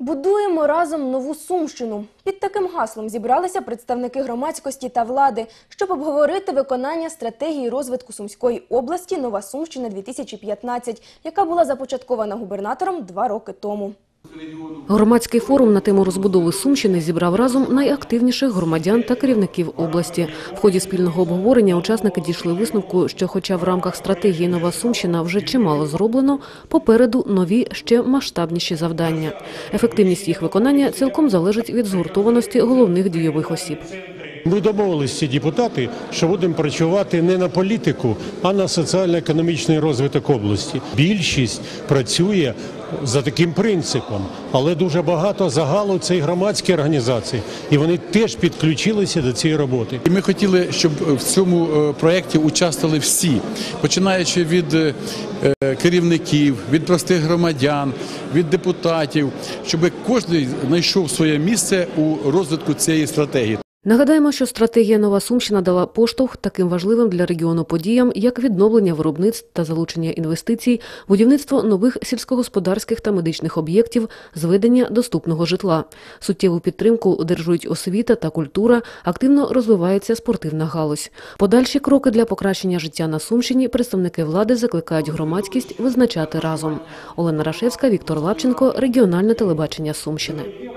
Будуємо разом нову Сумщину. Під таким гаслом зібралися представники громадськості та влади, щоб обговорити виконання стратегії розвитку Сумської області Нова Сумщина 2015, яка була започаткована губернатором два роки тому. Громадський форум на тему розбудови Сумщини зібрав разом найактивніших громадян та керівників області. В ході спільного обговорення учасники дійшли висновку, що хоча в рамках стратегії «Нова Сумщина» вже чимало зроблено, попереду нові ще масштабніші завдання. Ефективність їх виконання цілком залежить від згуртованості головних дійових осіб. Ми домовилися ці депутати, що будемо працювати не на політику, а на соціально-економічний розвиток області. Більшість працює за таким принципом, але дуже багато загалу це і громадські організації, і вони теж підключилися до цієї роботи. І ми хотіли, щоб в цьому е, проєкті участвували всі, починаючи від е, керівників, від простих громадян, від депутатів, щоб кожен знайшов своє місце у розвитку цієї стратегії. Нагадаємо, що стратегія «Нова Сумщина» дала поштовх таким важливим для регіону подіям, як відновлення виробництв та залучення інвестицій, будівництво нових сільськогосподарських та медичних об'єктів, зведення доступного житла. Суттєву підтримку одержують освіта та культура, активно розвивається спортивна галузь. Подальші кроки для покращення життя на Сумщині представники влади закликають громадськість визначати разом. Олена Рашевська, Віктор Лапченко, регіональне телебачення Сумщини.